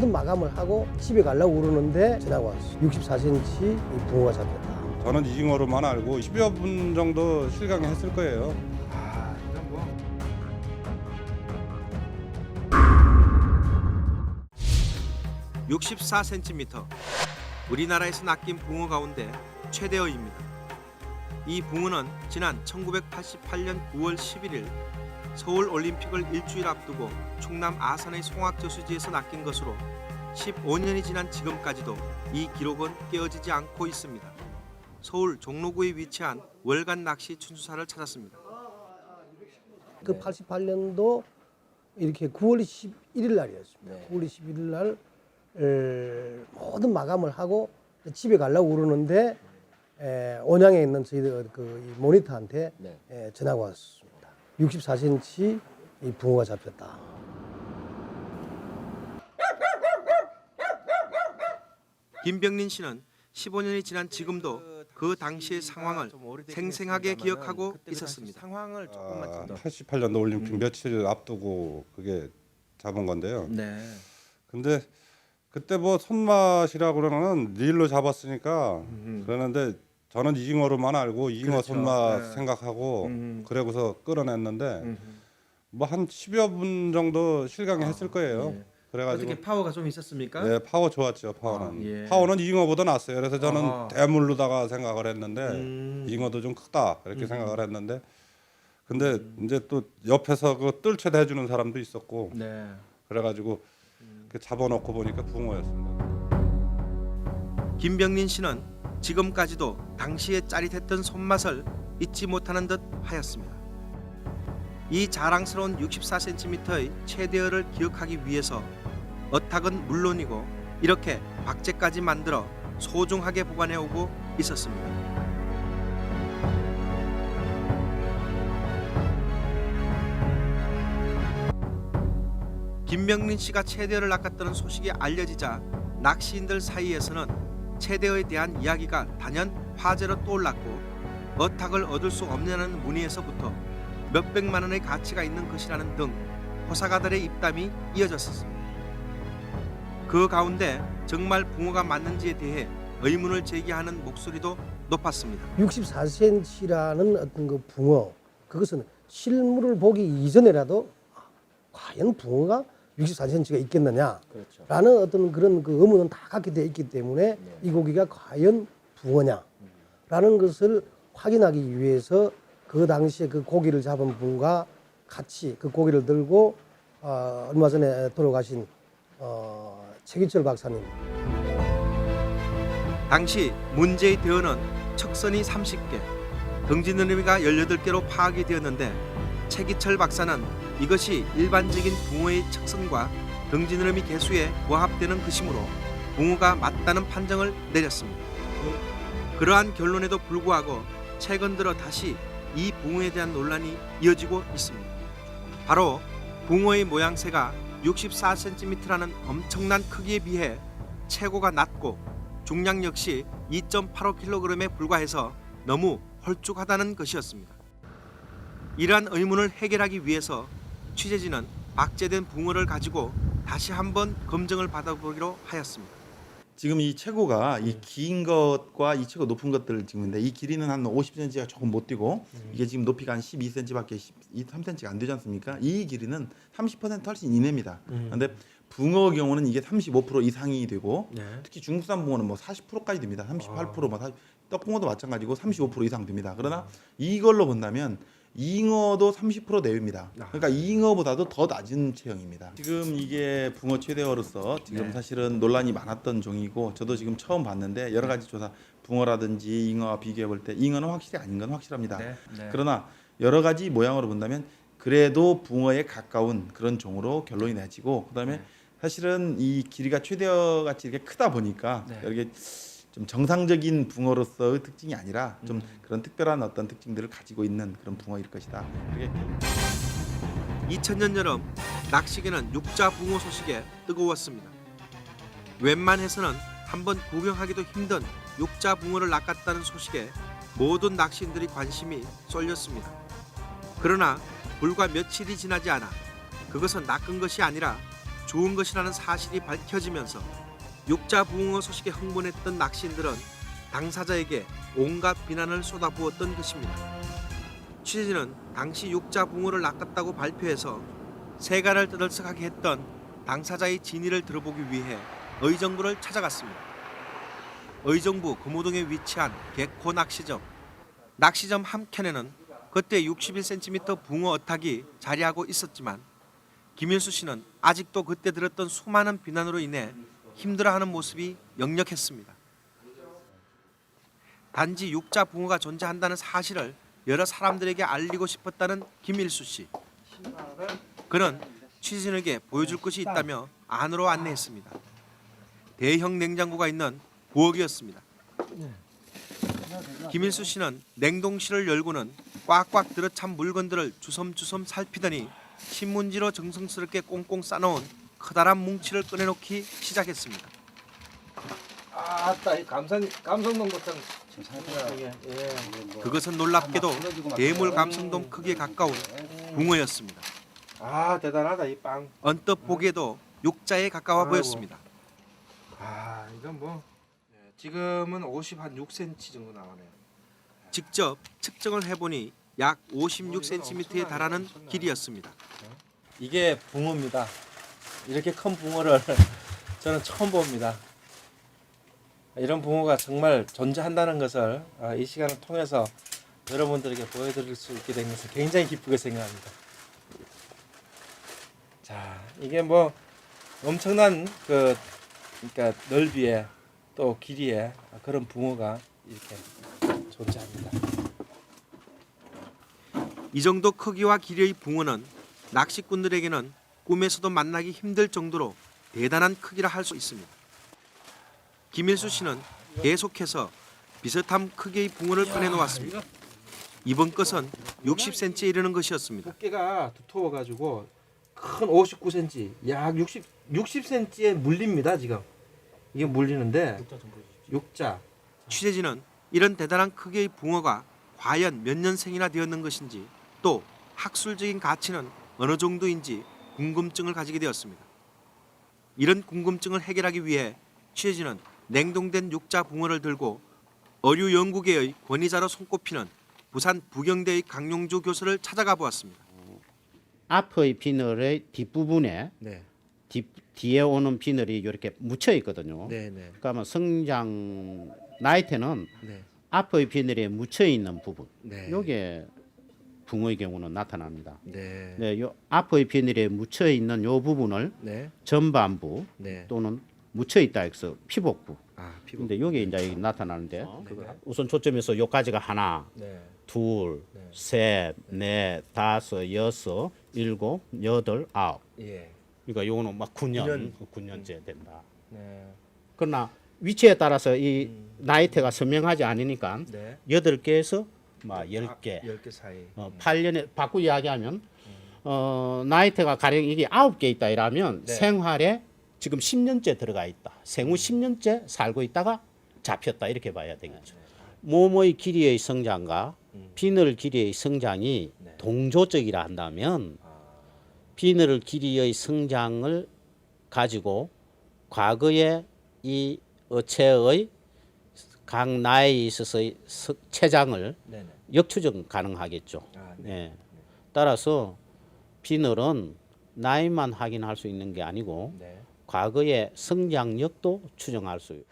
모든 마감을 하고 집에 가려고 그러는데 전화가 왔어. 64cm 이 붕어가 잡혔다. 저는 잉어로만 알고 10여 분 정도 실강했을 거예요. 아, 이건 뭐 64cm. 우리나라에서 낚인 붕어 가운데 최대어입니다. 이 붕어는 지난 1988년 9월 11일 서울 올림픽을 일주일 앞두고 충남 아산의 송악저수지에서 낚인 것으로 15년이 지난 지금까지도 이 기록은 깨어지지 않고 있습니다. 서울 종로구에 위치한 월간 낚시 춘수사를 찾았습니다. 그 88년도 이렇게 9월 11일 날이었습니다. 9월 11일 날 에, 모든 마감을 하고 집에 가려고 그러는데 에, 온양에 있는 저희들 그이 모니터한테 에, 전화가 왔습니다. 64cm 이 붕어가 잡혔다. 김병린 씨는 15년이 지난 지금도 그 당시의 상황을 생생하게 기억하고 있었습니다. 상황을 조금만 아, 좀 더. 88년도 올림픽 며칠 앞두고 그게 잡은 건데요. 네. 근데 그때 뭐 손맛이라고 그러는 릴로 잡았으니까 그러는데 저는 잉어로만 알고 잉어 그렇죠. 손맛 네. 생각하고 음. 그러고서 끌어냈는데 음. 뭐한 10여 분 정도 실강했을 거예요. 예. 그래가지고 어떻게 파워가 좀 있었습니까? 네, 파워 좋았죠. 파워는 아, 예. 파워는 잉어보다 낫어요. 그래서 저는 아하. 대물로다가 생각을 했는데 음. 잉어도 좀 크다 이렇게 생각을 했는데 근데 이제 또 옆에서 그 뜰채 대주는 사람도 있었고 네. 그래가지고 그 잡아놓고 보니까 붕어였습니다. 김병린 씨는 지금까지도 당시의 짜릿했던 손맛을 잊지 못하는 듯 하였습니다. 이 자랑스러운 64cm의 최대어를 기억하기 위해서 어탁은 물론이고 이렇게 박제까지 만들어 소중하게 보관해 오고 있었습니다. 김명린 씨가 체대어를 낚았다는 소식이 알려지자 낚시인들 사이에서는 체대어에 대한 이야기가 단연 화제로 떠올랐고 어탁을 얻을 수 없냐는 문의에서부터 몇백만 원의 가치가 있는 것이라는 등 호사가들의 입담이 이어졌었습니다. 그 가운데 정말 붕어가 맞는지에 대해 의문을 제기하는 목소리도 높았습니다. 64cm라는 어떤 그 붕어 그것은 실물을 보기 이전에라도 아, 과연 붕어가 64cm가 있겠느냐라는 그렇죠. 어떤 그런 그 의문은 다 갖게 되어 있기 때문에 이 고기가 과연 붕어냐라는 것을 확인하기 위해서 그 당시에 그 고기를 잡은 분과 같이 그 고기를 들고 어, 얼마 전에 돌아가신 어, 최기철 박사님. 당시 문제의 대어는 척선이 30개, 등지 느러미가 18개로 파악이 되었는데 최기철 박사는 이것이 일반적인 붕어의 척선과 등지 느러미 개수에 부합되는 것이므로 붕어가 맞다는 판정을 내렸습니다. 그러한 결론에도 불구하고 최근 들어 다시 이 붕어에 대한 논란이 이어지고 있습니다. 바로 붕어의 모양새가 64cm라는 엄청난 크기에 비해 체고가 낮고 중량 역시 2.85kg에 불과해서 너무 헐쭉하다는 것이었습니다. 이러한 의문을 해결하기 위해서 취재진은 박제된 붕어를 가지고 다시 한번 검증을 받아보기로 하였습니다. 지금 이 최고가 이 긴 것과 이 최고 높은 것들을 찍는데 이 길이는 한 50cm가 조금 못 뛰고 이게 지금 높이가 한 12cm밖에 3cm가 안 되지 않습니까? 이 길이는 30% 훨씬 이내입니다. 그런데 붕어 경우는 이게 35% 이상이 되고 네. 특히 중국산 붕어는 뭐 40%까지 됩니다. 38%, 뭐 40, 떡붕어도 마찬가지고 35% 이상 됩니다. 그러나 이걸로 본다면 잉어도 30% 내외입니다. 그러니까 잉어보다도 더 낮은 체형입니다. 지금 이게 붕어 최대어로서 지금 네. 사실은 논란이 많았던 종이고 저도 지금 처음 봤는데 여러 가지 조사 붕어라든지 잉어와 비교해 볼 때 잉어는 확실히 아닌 건 확실합니다. 네. 네. 그러나 여러 가지 모양으로 본다면 그래도 붕어에 가까운 그런 종으로 결론이 내지고 그다음에 네. 사실은 이 길이가 최대어 같이 이렇게 크다 보니까 네. 이게 좀 정상적인 붕어로서의 특징이 아니라 좀 음. 그런 특별한 어떤 특징들을 가지고 있는 그런 붕어일 것이다. 그게 2000년 여름 낚시계는 육자 붕어 소식에 뜨거웠습니다. 웬만해서는 한번 구경하기도 힘든 육자 붕어를 낚았다는 소식에 모든 낚시인들이 관심이 쏠렸습니다. 그러나 불과 며칠이 지나지 않아 그것은 낚은 것이 아니라 좋은 것이라는 사실이 밝혀지면서 육자 붕어 소식에 흥분했던 낚시인들은 당사자에게 온갖 비난을 쏟아부었던 것입니다. 취재진은 당시 육자 붕어를 낚았다고 발표해서 세간을 떠들썩하게 했던 당사자의 진위를 들어보기 위해 의정부를 찾아갔습니다. 의정부 금호동에 위치한 개코 낚시점. 낚시점 한켠에는 그때 61cm 붕어 어탁이 자리하고 있었지만 김일수 씨는 아직도 그때 들었던 수많은 비난으로 인해 힘들어하는 모습이 역력했습니다. 단지 육자 붕어가 존재한다는 사실을 여러 사람들에게 알리고 싶었다는 김일수 씨. 그는 취진에게 보여줄 것이 있다며 안으로 안내했습니다. 대형 냉장고가 있는 부엌이었습니다. 김일수 씨는 냉동실을 열고는 꽉꽉 들어찬 물건들을 주섬주섬 살피더니 신문지로 정성스럽게 꽁꽁 싸놓은 커다란 뭉치를 꺼내놓기 시작했습니다. 아따 이 감성 감성동 같은 그것은 놀랍게도 대물 감성돔 크기에 가까운 붕어였습니다. 아 대단하다 이 빵. 언뜻 보기에도 육자에 가까워 아이고. 보였습니다. 아 이건 뭐 네, 지금은 50한 6cm 정도 나오네요. 직접 측정을 해보니 약 56cm에 달하는 길이었습니다. 이게 붕어입니다. 이렇게 큰 붕어를 저는 처음 봅니다. 이런 붕어가 정말 존재한다는 것을 아, 이 시간을 통해서 여러분들에게 보여드릴 수 있게 된 것을 굉장히 기쁘게 생각합니다. 자, 이게 뭐 엄청난 그 그러니까 넓이에 또 길이에 그런 붕어가 이렇게 존재합니다. 이 정도 크기와 길이의 붕어는 낚시꾼들에게는 꿈에서도 만나기 힘들 정도로 대단한 크기라 할 수 있습니다. 김일수 씨는 계속해서 비슷한 크기의 붕어를 꺼내 놓았습니다. 이번 것은 60cm에 이르는 것이었습니다. 두께가 두터워 가지고 큰 59cm, 약 60, 60cm에 물립니다 지금. 이게 물리는데 육자. 취재진은 이런 대단한 크기의 붕어가 과연 몇 년생이나 되었는 것인지 또 학술적인 가치는 어느 정도인지 궁금증을 가지게 되었습니다. 이런 궁금증을 해결하기 위해 취재진은 냉동된 육자 붕어를 들고 어류 연구계의 권위자로 손꼽히는 부산 부경대의 강용주 교수를 찾아가 보았습니다. 앞의 비늘의 뒷부분에 네. 뒤, 뒤에 오는 비늘이 이렇게 묻혀 있거든요. 네, 네. 그러면 성장 나이테는 네. 앞의 비늘에 묻혀 있는 부분. 네. 요게 붕어의 경우는 나타납니다. 네. 네, 요 앞의 비늘에 묻혀 있는 요 부분을 네. 전반부 네. 또는 묻혀 있다 해서 피복부. 아, 피부. 근데 요게 이제 여기 나타나는데 우선 초점에서 요까지가 하나, 네. 둘, 셋, 넷, 다섯, 여섯, 일곱, 여덟, 아홉. 예. 그러니까 요거는 막 9년, 년. 9년 째 된다. 네. 그러나 위치에 따라서 이 나이테가 선명하지 않으니까 네. 여덟 개에서 막 10개, 10개 사이. 어, 8년에 바꾸 이야기하면 어, 나이테가 가령 이게 9개 있다 이러면 네. 생활에 지금 10년째 들어가 있다. 생후 10년째 살고 있다가 잡혔다 이렇게 봐야 되겠죠. 모모의 길이의 성장과 비늘 길이의 성장이 동조적이라 한다면 비늘 길이의 성장을 가지고 과거에 이 어체의 각 나이에 있어서의 서- 체장을 네, 네. 역추적 가능하겠죠. 아, 네. 예. 따라서 비늘은 나이만 확인할 수 있는 게 아니고 네. 과거의 성장력도 추정할 수 있고